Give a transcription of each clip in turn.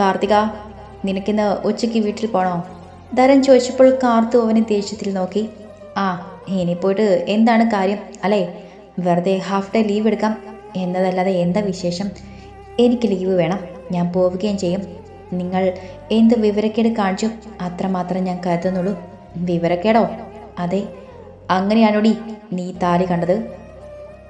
കാർത്തിക നിനക്കിന്ന് ഉച്ചയ്ക്ക് വീട്ടിൽ പോണോ? ധരൻ ചോദിച്ചപ്പോൾ കാർത്തു അവനെ ദേഷ്യത്തിൽ നോക്കി. ആ ഇനി പോയിട്ട് എന്താണ് കാര്യം? അല്ലേ? വെറുതെ ഹാഫ് ഡേ ലീവ് എടുക്കാം. എന്നതല്ലാതെ എന്താ വിശേഷം? എനിക്ക് ലീവ് വേണം. ഞാൻ പോവുകയും ചെയ്യും. നിങ്ങൾ എന്ത് വിവരക്കേട് കാണിച്ചു? അത്രമാത്രം ഞാൻ കരുതുന്നുള്ളൂ. വിവരക്കേടോ? അതെ. അങ്ങനെയാണോടി നീ താലി കണ്ടത്?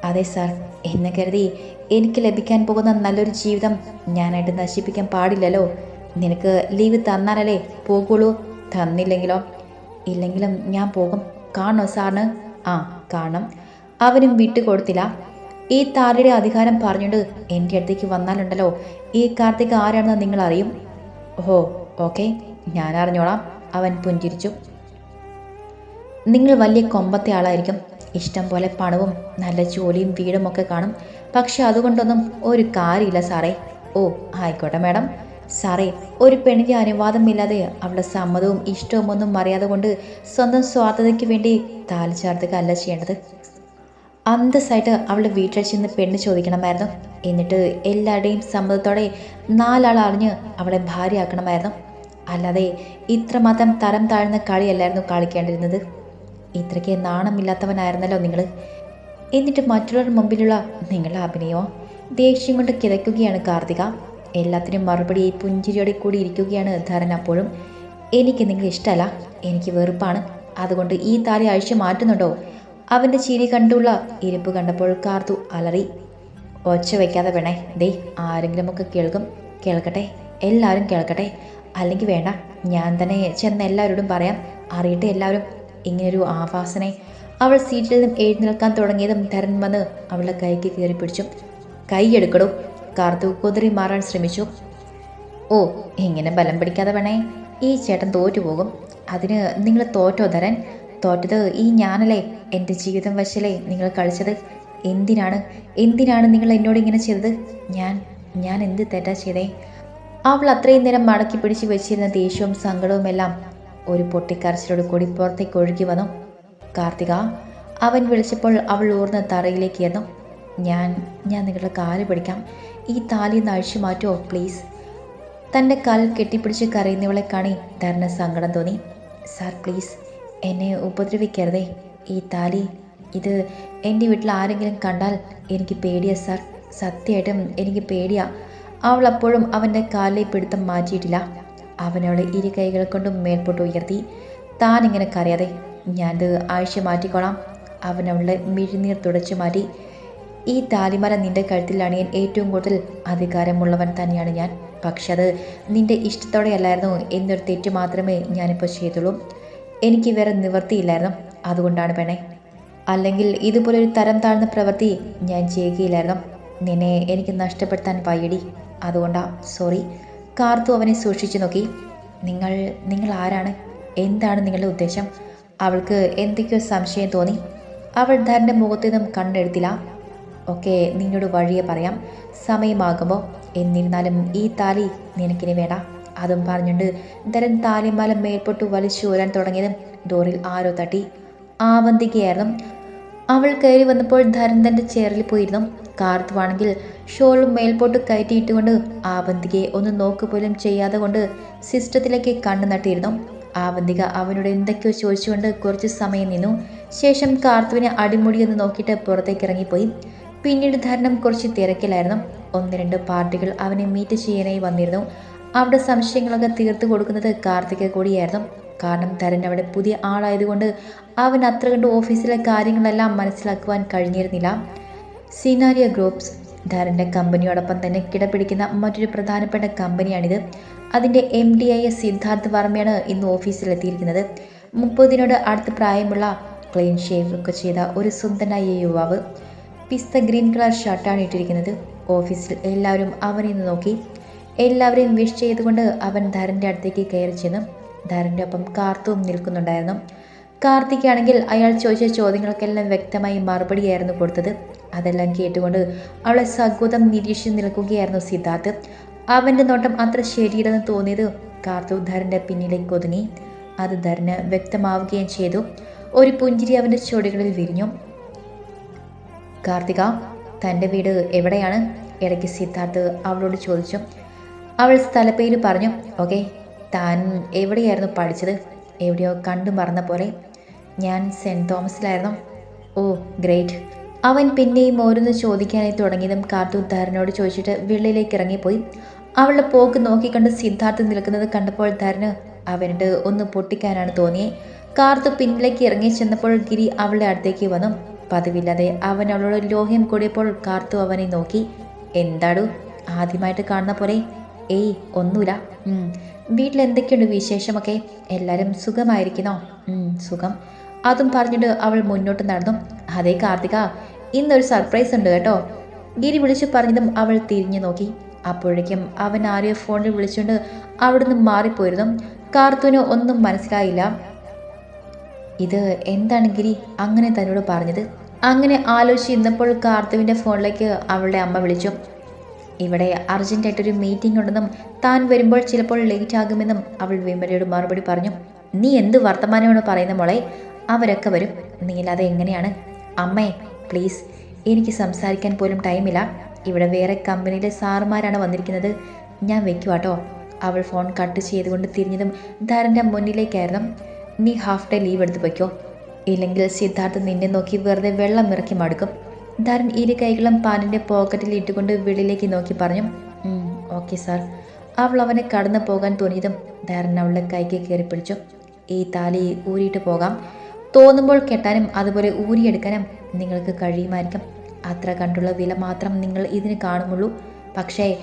അതെ സാർ എന്ന് കരുതി എനിക്ക് ലഭിക്കാൻ പോകുന്ന നല്ലൊരു ജീവിതം ഞാനായിട്ട് നശിപ്പിക്കാൻ പാടില്ലല്ലോ. നിനക്ക് ലീവ് തന്നാലല്ലേ പോകുള്ളൂ തന്നില്ലെങ്കിലോ? ഇല്ലെങ്കിലും ഞാൻ പോകും. കാണോ സാറിന്? ആ കാണണം അവനും വിട്ടുകൊടുത്തില്ല ഈ താരയുടെ അധികാരം പറഞ്ഞുകൊണ്ട് എന്റെ അടുത്തേക്ക് വന്നാലുണ്ടല്ലോ. ഈ കാർത്തിക് ആരാണെന്ന് നിങ്ങൾ അറിയും ഓഹോ ഓക്കെ. ഞാൻ അറിഞ്ഞോളാം. അവൻ പുഞ്ചിരിച്ചു. നിങ്ങൾ വലിയ കൊമ്പത്തെ ആളായിരിക്കും. ഇഷ്ടം പോലെ പണവും നല്ല ജോലിയും വീടുമൊക്കെ കാണും. പക്ഷെ അതുകൊണ്ടൊന്നും ഒരു കാര്യമില്ല സാറേ. ഓ ആയിക്കോട്ടെ മാഡം. സാറേ ഒരു പെണ്ണിന്റെ അനുവാദമില്ലാതെ അവളുടെ സമ്മതവും ഇഷ്ടവും ഒന്നും അറിയാതെ കൊണ്ട് സ്വന്തം സ്വാർത്ഥതയ്ക്ക് വേണ്ടി താലി ചേർത്തുകയല്ല ചെയ്യേണ്ടത്. അന്തസ്സായിട്ട് അവളുടെ വീട്ടിൽ ചെന്ന് പെണ്ണ് ചോദിക്കണമായിരുന്നു. എന്നിട്ട് എല്ലാവരുടെയും സമ്മതത്തോടെ നാലാൾ അറിഞ്ഞ് അവളെ ഭാര്യയാക്കണമായിരുന്നു. അല്ലാതെ ഇത്രമാത്രം തരം താഴ്ന്ന കളിയല്ലായിരുന്നു കളിക്കേണ്ടിരുന്നത് ഇത്രയ്ക്ക് നാണമില്ലാത്തവനായിരുന്നല്ലോ നിങ്ങൾ. എന്നിട്ട് മറ്റുള്ളവരുടെ മുമ്പിലുള്ള നിങ്ങളുടെ അഭിനയോ? ദേഷ്യം കൊണ്ട് കിതയ്ക്കുകയാണ് കാർത്തിക. എല്ലാത്തിനും മറുപടി പുഞ്ചിരിയോടെ കൂടി ഇരിക്കുകയാണ് ധരൻ അപ്പോഴും. എനിക്ക് നിങ്ങൾ ഇഷ്ടമല്ല. എനിക്ക് വെറുപ്പാണ്. അതുകൊണ്ട് ഈ താലി അഴിച്ചു മാറ്റുന്നുണ്ടോ? അവന്റെ ചിരി കണ്ടുള്ള ഇരിപ്പ് കണ്ടപ്പോൾ കാർത്തു അലറി. ഒച്ച വയ്ക്കാതെ വേണേ. ദേ ആരെങ്കിലുമൊക്കെ കേൾക്കും. കേൾക്കട്ടെ. എല്ലാവരും കേൾക്കട്ടെ. അല്ലെങ്കിൽ വേണ്ട. ഞാൻ തന്നെ ചെന്ന് എല്ലാവരോടും പറയാം. അറിയട്ടെ എല്ലാവരും. ഇങ്ങനൊരു ആവാസനെ അവൾ സീറ്റിൽ നിന്നും എഴുന്നേൽക്കാൻ തുടങ്ങിയതും ധരൻ വന്ന് അവളുടെ കൈക്ക് കയറി പിടിച്ചു. കൈയെടുക്കടോ കാർത്തു കുതിരി മാറാൻ ശ്രമിച്ചു. ഓ ഇങ്ങനെ ബലം പിടിക്കാതെ വേണേ ഈ ചേട്ടൻ തോറ്റുപോകും. അതിന് നിങ്ങൾ തോറ്റോ ധരൻ? തോറ്റത് ഈ ഞാനല്ലേ എന്റെ ജീവിതം വശലേ നിങ്ങൾ കളിച്ചത്? എന്തിനാണ് എന്തിനാണ് നിങ്ങൾ എന്നോട് ഇങ്ങനെ ചെയ്തത്? ഞാൻ ഞാൻ എന്ത് തെറ്റാ ചെയ്തേ? അവൾ അത്രയും നേരം മടക്കി പിടിച്ച് വെച്ചിരുന്ന ദേഷ്യവും സങ്കടവും എല്ലാം ഒരു പൊട്ടിക്കരച്ചിലോട് കൂടി പുറത്തേക്ക് ഒഴുകി വന്നു. കാർത്തിക അവൻ വിളിച്ചപ്പോൾ അവൾ ഊർന്ന് തറയിലേക്ക് എന്നു ഞാൻ ഞാൻ നിങ്ങളുടെ കാൽ പിടിക്കാം. ഈ താലി ഒന്ന് അഴിച്ചു മാറ്റുമോ പ്ലീസ് തന്റെ കാലിൽ കെട്ടിപ്പിടിച്ച് കരയുന്നവളെ കാണി ധരണ സങ്കടം തോന്നി. സാർ പ്ലീസ് എന്നെ ഉപദ്രവിക്കരുതേ. ഈ താലി ഇത് എന്റെ വീട്ടിൽ ആരെങ്കിലും കണ്ടാൽ എനിക്ക് പേടിയാ സാർ. സത്യമായിട്ടും എനിക്ക് പേടിയാ. അവൾ അപ്പോഴും അവന്റെ കാലിലെ പിടുത്തം മാറ്റിയിട്ടില്ല. അവനവളെ ഇരു കൈകൾ കൊണ്ടും മേൽപോട്ട് ഉയർത്തി. താൻ ഇങ്ങനെ കരയാതെ ഞാനത് ആഴ്ച മാറ്റിക്കോളാം. അവനവളെ മിഴിനീർ തുടച്ചു മാറ്റി. ഈ താലിമല നിന്റെ കഴുത്തിൽ അണിയാൻ ഏറ്റവും കൂടുതൽ അധികാരമുള്ളവൻ തന്നെയാണ് ഞാൻ. പക്ഷെ അത് നിന്റെ ഇഷ്ടത്തോടെ അല്ലായിരുന്നു എന്നൊരു തെറ്റ് മാത്രമേ ഞാനിപ്പോൾ ചെയ്തുള്ളൂ. എനിക്ക് വേറെ നിവൃത്തിയില്ലായിരുന്നു അതുകൊണ്ടാണ് പെണ്ണെ. അല്ലെങ്കിൽ ഇതുപോലൊരു തരം താഴ്ന്ന പ്രവൃത്തി ഞാൻ ചെയ്യുകയില്ലായിരുന്നു. നിന്നെ എനിക്ക് നഷ്ടപ്പെടുത്താൻ വയ്യടി. അതുകൊണ്ടാ. സോറി. കാർത്തു അവനെ സൂക്ഷിച്ചു നോക്കി. നിങ്ങൾ നിങ്ങൾ ആരാണ്? എന്താണ് നിങ്ങളുടെ ഉദ്ദേശം? അവൾക്ക് എന്തൊക്കെയോ സംശയം തോന്നി. അവൾ ധരന്റെ മുഖത്തു നിന്നും കണ്ണെടുത്തില്ല. ഒക്കെ നിന്നോട് വഴിയെ പറയാം. സമയമാകുമ്പോൾ എന്നിരുന്നാലും ഈ താലി നിനക്കിനി വേണ്ട. അതും പറഞ്ഞുകൊണ്ട് ധരൻ താലിമാല വലിച്ചു വരാൻ തുടങ്ങിയതും ഡോറിൽ ആരോ തട്ടി. ആവന്തികയായിരുന്നു. അവൾ കയറി വന്നപ്പോൾ ധരൻ തന്റെ ചെയറിൽ പോയിരുന്നു. കാർത്തുവാണെങ്കിൽ ഷോളും മേൽപോട്ട് കയറ്റിയിട്ടുകൊണ്ട് ആവന്തികയെ ഒന്ന് നോക്കുപോലും ചെയ്യാതെ കൊണ്ട് സിസ്റ്റത്തിലേക്ക് കണ്ണു നട്ടിരുന്നു. ആവന്തിക അവനോട് എന്തൊക്കെയോ ചോദിച്ചുകൊണ്ട് കുറച്ച് സമയം നിന്നു. ശേഷം കാർത്തുവിനെ അടിമുടിയൊന്ന് നോക്കിയിട്ട് പുറത്തേക്ക് ഇറങ്ങിപ്പോയി. പിന്നീട് ധരണം കുറച്ച് തിരക്കിലായിരുന്നു. ഒന്ന് രണ്ട് പാർട്ടികൾ അവനെ മീറ്റ് ചെയ്യാനായി വന്നിരുന്നു. അവിടെ സംശയങ്ങളൊക്കെ തീർത്തു കൊടുക്കുന്നത് കാർത്തിക കൂടിയായിരുന്നു. കാരണം തരൻ അവിടെ പുതിയ ആളായതുകൊണ്ട് അവൻ അത്ര കണ്ട് ഓഫീസിലെ കാര്യങ്ങളെല്ലാം മനസ്സിലാക്കുവാൻ കഴിഞ്ഞിരുന്നില്ല. സിനാരിയ ഗ്രൂപ്പ്സ്. ധാരന്റെ കമ്പനിയോടൊപ്പം തന്നെ കിടപിടിക്കുന്ന മറ്റൊരു പ്രധാനപ്പെട്ട കമ്പനിയാണിത്. അതിന്റെ എം ഡി ആയ സിദ്ധാർത്ഥ് വർമ്മയാണ് ഇന്ന് ഓഫീസിലെത്തിയിരിക്കുന്നത്. മുപ്പതിനോട് അടുത്ത് പ്രായമുള്ള ക്ലീൻ ഷേവ് ഒക്കെ ചെയ്ത ഒരു സുന്ദരനായ യുവാവ് പിസ്ത ഗ്രീൻ കളർ ഷർട്ടാണ് ഇട്ടിരിക്കുന്നത്. ഓഫീസിൽ എല്ലാവരും അവനെ നോക്കി. എല്ലാവരെയും വിഷ് ചെയ്തുകൊണ്ട് അവൻ ധരന്റെ അടുത്തേക്ക് കയറി ചെന്നു. ധരന്റെ ഒപ്പം കാർത്തുവും നിൽക്കുന്നുണ്ടായിരുന്നു. കാർത്തിക്കാണെങ്കിൽ അയാൾ ചോദിച്ച ചോദ്യങ്ങൾക്കെല്ലാം വ്യക്തമായി മറുപടിയായിരുന്നു കൊടുത്തത്. അതെല്ലാം കേട്ടുകൊണ്ട് അവളെ സഗോദം നിരീക്ഷിച്ച് നിൽക്കുകയായിരുന്നു സിദ്ധാർത്ഥ് അവന്റെ നോട്ടം അത്ര ശരിയില്ലെന്ന് തോന്നിയത് കാർത്തു ധരന്റെ പിന്നിലേക്ക് ഒതുങ്ങി. അത് ധരന് വ്യക്തമാവുകയും ചെയ്തു. ഒരു പുഞ്ചിരി അവന്റെ ചുവടുകളിൽ വിരിഞ്ഞു. കാർത്തിക തന്റെ വീട് എവിടെയാണ്? ഇടയ്ക്ക് സിദ്ധാർത്ഥ് അവളോട് ചോദിച്ചു. അവൾ സ്ഥലപ്പേര് പറഞ്ഞു. ഓക്കെ താൻ എവിടെയായിരുന്നു പഠിച്ചത്? എവിടെയോ കണ്ടു മറന്ന പോലെ. ഞാൻ സെന്റ് തോമസിലായിരുന്നു. ഓ ഗ്രേറ്റ്. അവൻ പിന്നെയും ഓരോന്ന് ചോദിക്കാനായി തുടങ്ങിയതും കാർത്തു ചോദിച്ചിട്ട് വെള്ളിയിലേക്ക് ഇറങ്ങിപ്പോയി. അവളുടെ പോക്ക് നോക്കിക്കണ്ട് സിദ്ധാർത്ഥ് നിൽക്കുന്നത് കണ്ടപ്പോൾ ധരന് അവനോട് ഒന്ന് പൊട്ടിക്കാനാണ് തോന്നിയേ. കാർത്തു പിന്നിലേക്ക് ഇറങ്ങി ചെന്നപ്പോൾ ഗിരി അവളുടെ അടുത്തേക്ക് വന്നു. പതിവില്ലാതെ അവൻ അവളോട് ലോഹ്യം കൂടിയപ്പോൾ കാർത്തു അവനെ നോക്കി. എന്താടു ആദ്യമായിട്ട് കാണുന്ന പോലെ. ഏയ് ഒന്നുമില്ല. വീട്ടിൽ എന്തൊക്കെയുണ്ട് വിശേഷമൊക്കെ? എല്ലാവരും സുഖമായിരിക്കുന്നോ? സുഖം. അതും പറഞ്ഞിട്ട് അവൾ മുന്നോട്ട് നടന്നു. അതേ കാർത്തിക ഇന്നൊരു സർപ്രൈസ് ഉണ്ട് കേട്ടോ. ഗിരി വിളിച്ചു പറഞ്ഞതും അവൾ തിരിഞ്ഞു നോക്കി. അപ്പോഴേക്കും അവൻ ആരെയോ ഫോണിൽ വിളിച്ചുകൊണ്ട് അവിടുന്ന് മാറിപ്പോയിരുന്നു. കാർത്തുവിന് ഒന്നും മനസ്സിലായില്ല. ഇത് എന്താണ് ഗിരി? അങ്ങനെ തന്നോട് പറഞ്ഞത്? അങ്ങനെ ആലോചിച്ച് ഇന്നപ്പോൾ കാർത്തുവിന്റെ ഫോണിലേക്ക് അവളുടെ അമ്മ വിളിച്ചു. ഇവിടെ അർജന്റായിട്ടൊരു മീറ്റിംഗ് ഉണ്ടെന്നും താൻ വരുമ്പോൾ ചിലപ്പോൾ ലേറ്റ് ആകുമെന്നും അവൾ വിമലയോട് മറുപടി പറഞ്ഞു. നീ എന്ത് വർത്തമാനമാണ് പറയുന്ന മോളെ? അവരൊക്കെ വരും. നീലാതെ എങ്ങനെയാണ്? അമ്മേ പ്ലീസ് എനിക്ക് സംസാരിക്കാൻ പോലും ടൈമില്ല ഇവിടെ വേറെ കമ്പനിയിലെ സാറുമാരാണ് വന്നിരിക്കുന്നത്. ഞാൻ വെക്കുവാട്ടോ. അവൾ ഫോൺ കട്ട് ചെയ്തുകൊണ്ട് തിരിഞ്ഞതും ധരന്റെ മുന്നിലേക്കായിരുന്നു. നീ ഹാഫ് ഡേ ലീവ് എടുത്ത് വയ്ക്കോ ഇല്ലെങ്കിൽ സിദ്ധാർത്ഥ് നിന്നെ നോക്കി വെറുതെ വെള്ളം ഇറക്കി മടുക്കും. ധരൻ ഇരു കൈകളും പാനിന്റെ പോക്കറ്റിൽ ഇട്ടുകൊണ്ട് വെളിയിലേക്ക് നോക്കി പറഞ്ഞു. ഓക്കെ സാർ അവൾ അവനെ കടന്നു പോകാൻ തോന്നിയതും ധരൻ അവളുടെ കൈക്ക് കയറി പിടിച്ചു. ഈ താലി ഊരിയിട്ട് പോകാം. തോന്നുമ്പോൾ കെട്ടാനും അതുപോലെ ഊരിയെടുക്കാനും നിങ്ങൾക്ക് കഴിയുമായിരിക്കും. അത്ര കണ്ടുള്ള വില മാത്രം നിങ്ങൾ ഇതിന് കാണുമുള്ളൂ. പക്ഷേ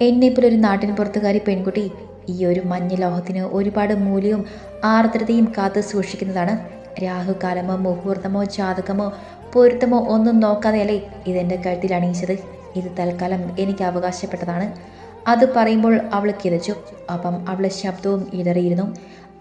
എന്നെപ്പോലെ ഒരു നാട്ടിന് പുറത്തുകാരി പെൺകുട്ടി ഈ ഒരു മഞ്ഞ ലോഹത്തിന് ഒരുപാട് മൂല്യവും ആർദ്രതയും കാത്തു സൂക്ഷിക്കുന്നതാണ്. രാഹുകാലമോ മുഹൂർത്തമോ ജാതകമോ പൊരുത്തമോ ഒന്നും നോക്കാതെയല്ലേ ഇതെന്റെ കഴുത്തിൽ അണിയിച്ചത്? ഇത് തൽക്കാലം എനിക്ക് അവകാശപ്പെട്ടതാണ്. അത് പറയുമ്പോൾ അവൾ കിതച്ചു. അപ്പം അവളെ ശബ്ദവും ഇടറിയിരുന്നു.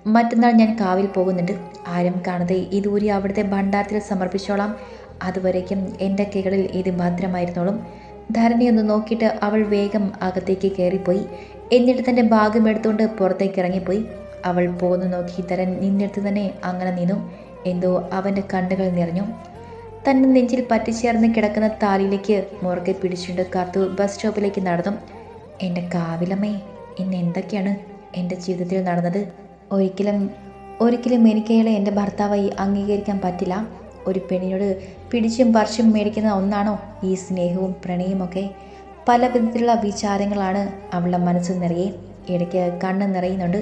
മറ്റന്നാൾ ഞാൻ കാവിൽ പോകുന്നുണ്ട്. ആരും കാണാതെ ഇതൂരി അവിടുത്തെ ഭണ്ഡാരത്തിൽ സമർപ്പിച്ചോളാം. അതുവരേക്കും എന്റെ കൈകളിൽ ഇത് ഭദ്രമായിരുന്നോളും ധരണിയൊന്ന് നോക്കിയിട്ട് അവൾ വേഗം അകത്തേക്ക് കയറിപ്പോയി. എന്നിട്ട് തന്റെ ഭാഗം എടുത്തുകൊണ്ട് പുറത്തേക്ക് ഇറങ്ങിപ്പോയി. അവൾ പോകുന്നു നോക്കി തരൻ നിന്നെടുത്ത് തന്നെ അങ്ങനെ നിന്നു. എന്തോ അവന്റെ കണ്ണുകൾ നിറഞ്ഞു. തന്റെ നെഞ്ചിൽ പറ്റിച്ചേർന്ന് കിടക്കുന്ന താലിയിലേക്ക് മുറുകെ പിടിച്ചുകൊണ്ട് കാത്തു ബസ് സ്റ്റോപ്പിലേക്ക് നടന്നു. എന്റെ കാവിലമ്മേ ഇന്ന് എന്തൊക്കെയാണ് എന്റെ ജീവിതത്തിൽ നടന്നത്? ഒരിക്കലും ഒരിക്കലും എനിക്കയാളെ എന്റെ ഭർത്താവായി അംഗീകരിക്കാൻ പറ്റില്ല. ഒരു പെണ്ണിനോട് പിടിച്ചും പറിച്ചും മേടിക്കുന്ന ഒന്നാണോ ഈ സ്നേഹവും പ്രണയുമൊക്കെ പല വിധത്തിലുള്ള വിചാരങ്ങളാണ് അവളുടെ മനസ്സ് നിറയെ. ഇടയ്ക്ക് കണ്ണ് നിറയുന്നുണ്ട്.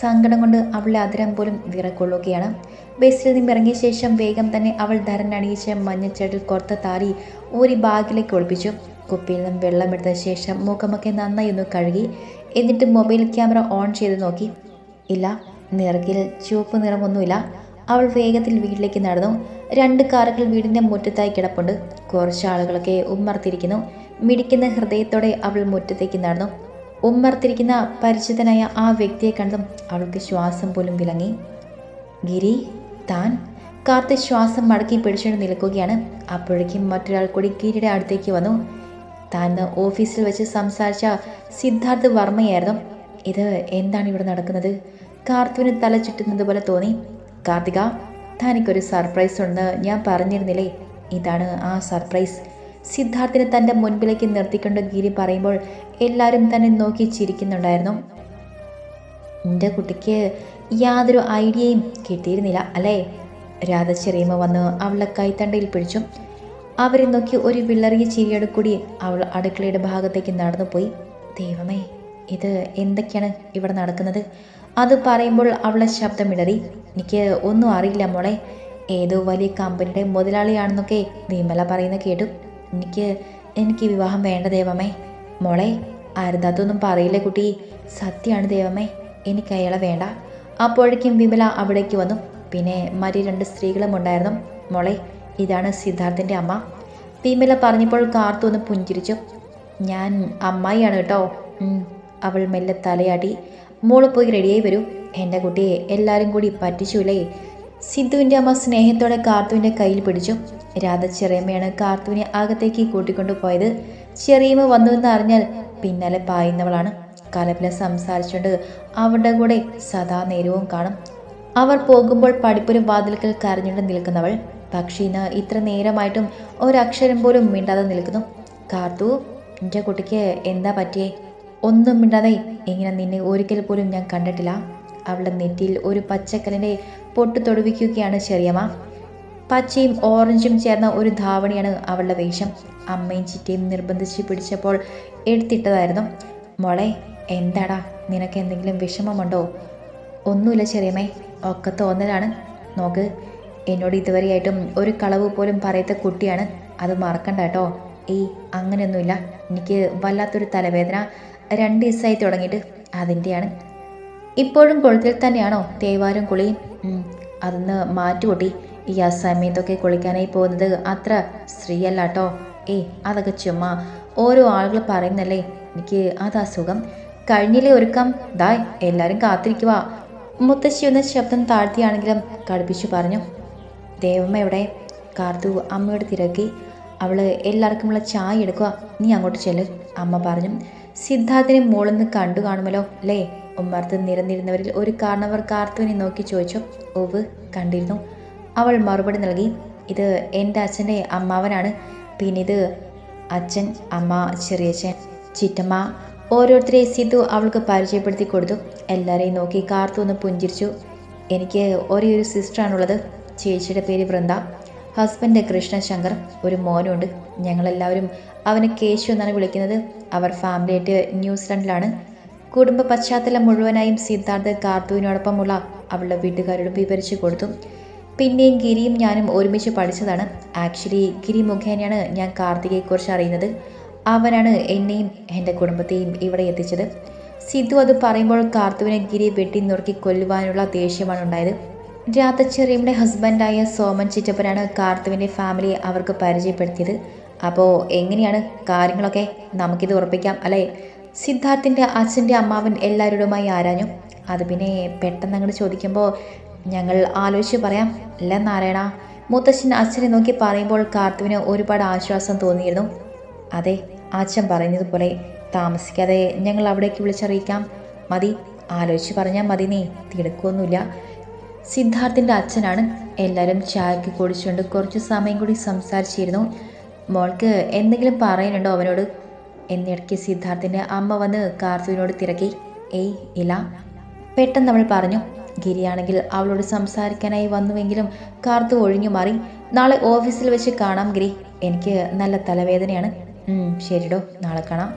സങ്കടം കൊണ്ട് അവളുടെ അതിരം പോലും വിറക്കൊള്ളുകയാണ്. ബസ്സിൽ നിന്ന് ഇറങ്ങിയ ശേഷം വേഗം തന്നെ അവൾ ധരൻ അണിയിച്ച മഞ്ഞച്ചേട്ടിൽ കൊർത്ത ഊരി ബാഗിലേക്ക് ഒളിപ്പിച്ചു. കുപ്പിയിൽ നിന്നും വെള്ളമെടുത്ത ശേഷം മുഖമൊക്കെ നന്നായി ഒന്ന് കഴുകി എന്നിട്ട് മൊബൈൽ ക്യാമറ ഓൺ ചെയ്ത് നോക്കി. ഇല്ല നിറകിൽ ചുവപ്പ് നിറമൊന്നുമില്ല. അവൾ വേഗത്തിൽ വീട്ടിലേക്ക് നടന്നു. രണ്ട് കാറുകൾ വീടിന്റെ മുറ്റത്തായി കിടപ്പുണ്ട്. കുറച്ച് ആളുകളൊക്കെ ഉമ്മർത്തിരിക്കുന്നു. മിടിക്കുന്ന ഹൃദയത്തോടെ അവൾ മുറ്റത്തേക്ക് നടന്നു. ഉമ്മർത്തിരിക്കുന്ന പരിചിതനായ ആ വ്യക്തിയെ കണ്ടും അവൾക്ക് ശ്വാസം പോലും വിളങ്ങി ഗിരി താൻ? കാർത്തി ശ്വാസം മടക്കി പിടിച്ചുകൊണ്ട് നിൽക്കുകയാണ്. അപ്പോഴേക്കും മറ്റൊരാൾ കൂടി ഗിരിയുടെ അടുത്തേക്ക് വന്നു. താൻ ഓഫീസിൽ വെച്ച് സംസാരിച്ച സിദ്ധാർത്ഥ് വർമ്മയായിരുന്നു. ഇത് എന്താണ് ഇവിടെ നടക്കുന്നത്? കാർത്തുവിന് തല ചുറ്റുന്നത് പോലെ തോന്നി. കാർത്തിക തനിക്കൊരു സർപ്രൈസ് ഉണ്ട്. ഞാൻ പറഞ്ഞിരുന്നില്ലേ? ഇതാണ് ആ സർപ്രൈസ്. സിദ്ധാർത്ഥിനെ തന്റെ മുൻപിലേക്ക് നിർത്തിക്കൊണ്ട് ഗിരി പറയുമ്പോൾ എല്ലാവരും തന്നെ നോക്കി ചിരിക്കുന്നുണ്ടായിരുന്നു. എന്റെ കുട്ടിക്ക് യാതൊരു ഐഡിയയും കിട്ടിയിരുന്നില്ല അല്ലേ? രാധ ചെറിയമ്മ വന്ന് അവളെ കൈത്തണ്ടയിൽ പിടിച്ചു. അവരെ നോക്കി ഒരു വിള്ളറിയ ചിരിയോട് കൂടി അവൾ അടുക്കളയുടെ ഭാഗത്തേക്ക് നടന്നു പോയി ദൈവമേ ഇത് എന്തൊക്കെയാണ് ഇവിടെ നടക്കുന്നത്? അത് പറയുമ്പോൾ അവളെ ശബ്ദമിടറി എനിക്ക് ഒന്നും അറിയില്ല മോളെ. ഏതോ വലിയ കമ്പനിയുടെ മുതലാളിയാണെന്നൊക്കെ വിമല പറയുന്ന കേട്ടു. എനിക്ക് എനിക്ക് വിവാഹം വേണ്ട ദൈവമേ. മോളെ അരുതാത്തൊന്നും പറയില്ല കുട്ടി. സത്യമാണ് ദൈവമേ. എനിക്ക് അയാളെ വേണ്ട. അപ്പോഴേക്കും വിമല അവിടേക്ക് വന്നു. പിന്നെ മറ്റു രണ്ട് സ്ത്രീകളും ഉണ്ടായിരുന്നു. മോളെ ഇതാണ് സിദ്ധാർത്ഥിന്റെ അമ്മ. വിമല പറഞ്ഞപ്പോൾ കാർത്തു ഒന്ന് പുഞ്ചിരിച്ചു. ഞാൻ അമ്മായിയാണ് കേട്ടോ. അവൾ മെല്ലെ തലയാട്ടി. മോൾ പോയി റെഡിയായി വരൂ. എന്റെ കുട്ടിയെ എല്ലാവരും കൂടി പറ്റിച്ചുല്ലേ? സിദ്ധുവിന്റെ അമ്മ സ്നേഹത്തോടെ കാർത്തുവിന്റെ കയ്യിൽ പിടിച്ചു. രാധ ചെറിയമ്മയാണ് കാർത്തുവിനെ അകത്തേക്ക് കൂട്ടിക്കൊണ്ടു പോയത്. ചെറിയമ്മ വന്നുവെന്ന് അറിഞ്ഞാൽ പിന്നാലെ പായുന്നവളാണ്. കലപില സംസാരിച്ചുകൊണ്ട് അവരുടെ കൂടെ സദാ നേരവും കാണും. അവർ പോകുമ്പോൾ പഠിപ്പുരം വാതിൽക്കൽ കരഞ്ഞുകൊണ്ട് നിൽക്കുന്നവൾ. പക്ഷി ഇന്ന് ഇത്ര നേരമായിട്ടും ഒരക്ഷരം പോലും മിണ്ടാതെ നിൽക്കുന്നു. കാർത്തു എന്റെ കുട്ടിക്ക് എന്താ പറ്റിയേ? ഒന്നും മിണ്ടാതെ ഇങ്ങനെ നിന്നെ ഒരിക്കൽ പോലും ഞാൻ കണ്ടിട്ടില്ല. അവളുടെ നെറ്റിയിൽ ഒരു പച്ചക്കല്ലിന്റെ പൊട്ട് തൊടുവിക്കുകയാണ് ചെറിയമ്മ. പച്ചയും ഓറഞ്ചും ചേർന്ന ഒരു ധാവണിയാണ് അവളുടെ വേഷം. അമ്മയും ചിറ്റയും നിർബന്ധിച്ച് പിടിച്ചപ്പോൾ എടുത്തിട്ടതായിരുന്നു. മോളെ എന്താടാ? നിനക്ക് എന്തെങ്കിലും വിഷമമുണ്ടോ? ഒന്നുമില്ല ചെറിയമ്മേ ഒക്കെ തോന്നലാണ്. നോക്ക് എന്നോട് ഇതുവരെയായിട്ടും ഒരു കളവ് പോലും പറയാത്ത കുട്ടിയാണ്. അത് മറക്കണ്ട കേട്ടോ. ഏയ് അങ്ങനെയൊന്നുമില്ല. എനിക്ക് വല്ലാത്തൊരു തലവേദന. രണ്ട് ദിവസമായി തുടങ്ങിയിട്ട് അതിന്റെയാണ്. ഇപ്പോഴും കുളത്തിൽ തന്നെയാണോ തേവാരം കുളിയും? അതൊന്ന് മാറ്റുകൂട്ടി. ഈ ആ സമയത്തൊക്കെ കുളിക്കാനായി പോകുന്നത് അത്ര സ്ത്രീയല്ല കേട്ടോ ഏയ് അതൊക്കെ ചുമ്മാ. ഓരോ ആളുകൾ പറയുന്നല്ലേ എനിക്ക് അത് അസുഖം കഴിഞ്ഞില്ലേ ഒരുക്കം? ദാ എല്ലാവരും കാത്തിരിക്കുക മുത്തശ്ശി ഒന്ന് ശബ്ദം താഴ്ത്തിയാണെങ്കിലും കടുപ്പിച്ചു പറഞ്ഞു. ദേവമ്മ എവിടെ? കാർത്തു അമ്മയോട് തിരക്കി. അവൾ എല്ലാവർക്കുമുള്ള ചായ എടുക്കുക നീ അങ്ങോട്ട് ചെല്ല് അമ്മ പറഞ്ഞു. സിദ്ധാർത്ഥിനെ മോളൊന്ന് കണ്ടു കാണുമല്ലോ അല്ലേ? ഉമ്മർത്ത് നിരന്നിരുന്നവരിൽ ഒരു കാരണവർ കാർത്തുവിനെ നോക്കി ചോദിച്ചു. ഓവ് കണ്ടിരുന്നു. അവൾ മറുപടി നൽകി ഇത് എന്റെ അച്ഛന്റെ അമ്മാവനാണ്. പിന്നെ ഇത് അച്ഛൻ അമ്മ ചെറിയച്ഛൻ ചിറ്റമ്മ ഓരോരുത്തരെ സിദ്ധു അവൾക്ക് പരിചയപ്പെടുത്തി കൊടുത്തു. എല്ലാവരെയും നോക്കി കാർത്തു ഒന്ന് പുഞ്ചിരിച്ചു. എനിക്ക് ഒരേ ഒരു സിസ്റ്ററാണുള്ളത്. ചേച്ചിയുടെ പേര് വൃന്ദ. ഹസ്ബൻഡ് കൃഷ്ണശങ്കർ. ഒരു മോനുണ്ട്. ഞങ്ങളെല്ലാവരും അവനെ കേശു എന്നാണ് വിളിക്കുന്നത്. അവർ ഫാമിലിയായിട്ട് ന്യൂസിലൻഡിലാണ് കുടുംബ പശ്ചാത്തലം മുഴുവനായും സിദ്ധാർത്ഥ് കാർത്തുവിനോടൊപ്പമുള്ള അവളുടെ വീട്ടുകാരോടും വിവരിച്ചു കൊടുത്തു. പിന്നെയും ഗിരിയും ഞാനും ഒരുമിച്ച് പഠിച്ചതാണ്. ആക്ച്വലി ഗിരി മുഖേനയാണ് ഞാൻ കാർത്തികയെക്കുറിച്ച് അറിയുന്നത്. അവനാണ് എന്നെയും എന്റെ കുടുംബത്തെയും ഇവിടെ എത്തിച്ചത്. സിദ്ധു അത് പറയുമ്പോൾ കാർത്തുവിനെ ഗിരി വെട്ടി നുറുക്കി കൊല്ലുവാനുള്ള ദേഷ്യമാണ് ഉണ്ടായത്. രാത്തച്ചെറിയമ്മയുടെ ഹസ്ബൻഡായ സോമൻ ചിറ്റപ്പനാണ് കാർത്തുവിന്റെ ഫാമിലിയെ അവർക്ക് പരിചയപ്പെടുത്തിയത്. അപ്പോൾ എങ്ങനെയാണ് കാര്യങ്ങളൊക്കെ നമുക്കിത് ഉറപ്പിക്കാം അല്ലേ? സിദ്ധാർത്ഥിന്റെ അച്ഛന്റെ അമ്മാവൻ എല്ലാവരോടുമായി ആരാഞ്ഞു? അത് പിന്നെ പെട്ടെന്ന് അങ്ങോട്ട് ചോദിക്കുമ്പോൾ ഞങ്ങൾ ആലോചിച്ച് പറയാം അല്ല നാരായണ. മുത്തശ്ശൻ അച്ഛനെ നോക്കി പറയുമ്പോൾ കാർത്തുവിന് ഒരുപാട് ആശ്വാസം തോന്നിയിരുന്നു. അതെ അച്ഛൻ പറഞ്ഞതുപോലെ താമസിക്കാതെ ഞങ്ങൾ അവിടേക്ക് വിളിച്ചറിയിക്കാം. മതി ആലോചിച്ച് പറഞ്ഞാൽ മതി നീ തിടുക്കൊന്നുമില്ല. സിദ്ധാർത്ഥിന്റെ അച്ഛനാണ് എല്ലാവരും ചായക്ക് കുടിച്ചുകൊണ്ട് കുറച്ച് സമയം കൂടി സംസാരിച്ചിരുന്നു. മോൾക്ക് എന്തെങ്കിലും പറയാനുണ്ടോ അവനോട്? എന്നിടയ്ക്ക് സിദ്ധാർത്ഥിന്റെ അമ്മ വന്ന് കാർത്തുവിനോട് തിരക്കി. ഏയ് ഇല്ല. പെട്ടെന്ന് അവൾ പറഞ്ഞു ഗിരിയാണെങ്കിൽ അവളോട് സംസാരിക്കാനായി വന്നുവെങ്കിലും കാർത്തു ഒഴിഞ്ഞു മാറി. നാളെ ഓഫീസിൽ വെച്ച് കാണാം ഗിരി. എനിക്ക് നല്ല തലവേദനയാണ്. ശരിടോ നാളെ കാണാം.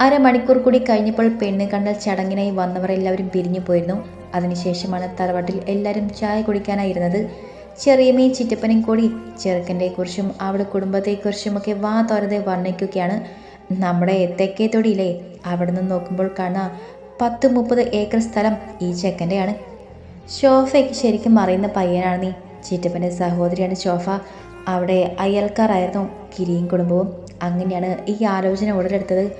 അരമണിക്കൂർ കൂടി കഴിഞ്ഞപ്പോൾ പെണ്ണ് കണ്ടൽ ചടങ്ങിനായി വന്നവർ എല്ലാവരും പിരിഞ്ഞു പോയിരുന്നു. അതിനുശേഷമാണ് തറവാട്ടിൽ എല്ലാവരും ചായ കുടിക്കാനായിരുന്നത് ചെറിയമ്മയും ചിറ്റപ്പനും കൂടി ചെറുക്കന്റെ കുറിച്ചും അവളുടെ കുടുംബത്തെക്കുറിച്ചുമൊക്കെ വാ തോരതെ വർണിക്കുകയാണ്. നമ്മുടെ തെക്കേ തൊടിയിലേ അവിടെ നിന്ന് നോക്കുമ്പോൾ കാണാം പത്ത് മുപ്പത് ഏക്കർ സ്ഥലം ഈ ചെക്കന്റെയാണ്. ഷോഫയ്ക്ക് ശരിക്കും അറിയുന്ന പയ്യനാണ് നീ. ചിറ്റപ്പന്റെ സഹോദരിയാണ് ഷോഫ. അവിടെ അയൽക്കാരായിരുന്നു കിരിയും കുടുംബവും. അങ്ങനെയാണ് ഈ ആലോചന ഉടലെടുത്തത്.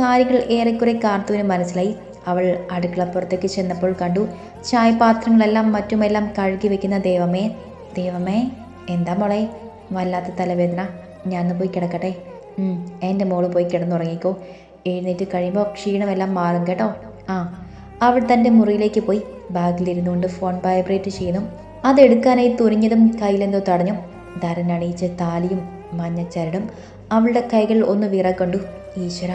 കാര്യങ്ങൾ ഏറെക്കുറെ കാർത്തുവിന് മനസ്സിലായി. അവൾ അടുക്കളപ്പുറത്തേക്ക് ചെന്നപ്പോൾ കണ്ടു ചായപാത്രങ്ങളെല്ലാം മറ്റുമെല്ലാം കഴുകി വെക്കുന്ന ദേവമ്മയെ ദേവമ്മേ എന്താ മോളെ? വല്ലാത്ത തലവേദന. ഞാൻ പോയി കിടക്കട്ടെ. എന്റെ മോൾ പോയി കിടന്നുറങ്ങിക്കോ. എഴുന്നേറ്റ് കഴിയുമ്പോൾ ക്ഷീണമെല്ലാം മാറും കേട്ടോ. ആ അവൾ തന്റെ മുറിയിലേക്ക് പോയി. ബാഗിലിരുന്നുകൊണ്ട് ഫോൺ വൈബ്രേറ്റ് ചെയ്യുന്നു. അതെടുക്കാനായി തുരിഞ്ഞതും കയ്യിലെന്തോ തടഞ്ഞു. ധരൻ അണിയിച്ച താലിയും മഞ്ഞച്ചരടും അവളുടെ കൈകൾ ഒന്ന് വിറകൊണ്ടു ഈശ്വര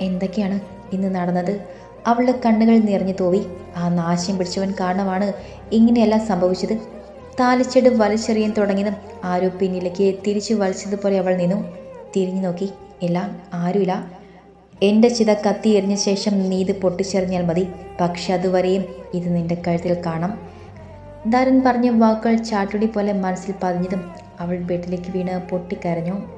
എന്തൊക്കെയാണ് ഇന്ന് നടന്നത്? അവളുടെ കണ്ണുകൾ നിറഞ്ഞു തോവി. ആ നാശം പിടിച്ചവൻ കാരണമാണ് ഇങ്ങനെയെല്ലാം സംഭവിച്ചത്. താലിച്ചെട് വലിച്ചെറിയാൻ തുടങ്ങിയതും. ആരോ പിന്നിലേക്ക് തിരിച്ചു വലിച്ചതുപോലെ അവൾ നിന്നു. തിരിഞ്ഞു നോക്കി. ഇല്ല ആരുമില്ല. എന്റെ ചിത കത്തി എറിഞ്ഞ ശേഷം നീ ഇത് പൊട്ടിച്ചെറിഞ്ഞാൽ മതി. പക്ഷെ അതുവരെയും ഇത് നിന്റെ കഴുത്തിൽ കാണാം. ധരൻ പറഞ്ഞ വാക്കുകൾ ചാട്ടുടി പോലെ മനസ്സിൽ പതിഞ്ഞതും അവൾ ബെഡിലേക്ക് വീണ് പൊട്ടിക്കരഞ്ഞു.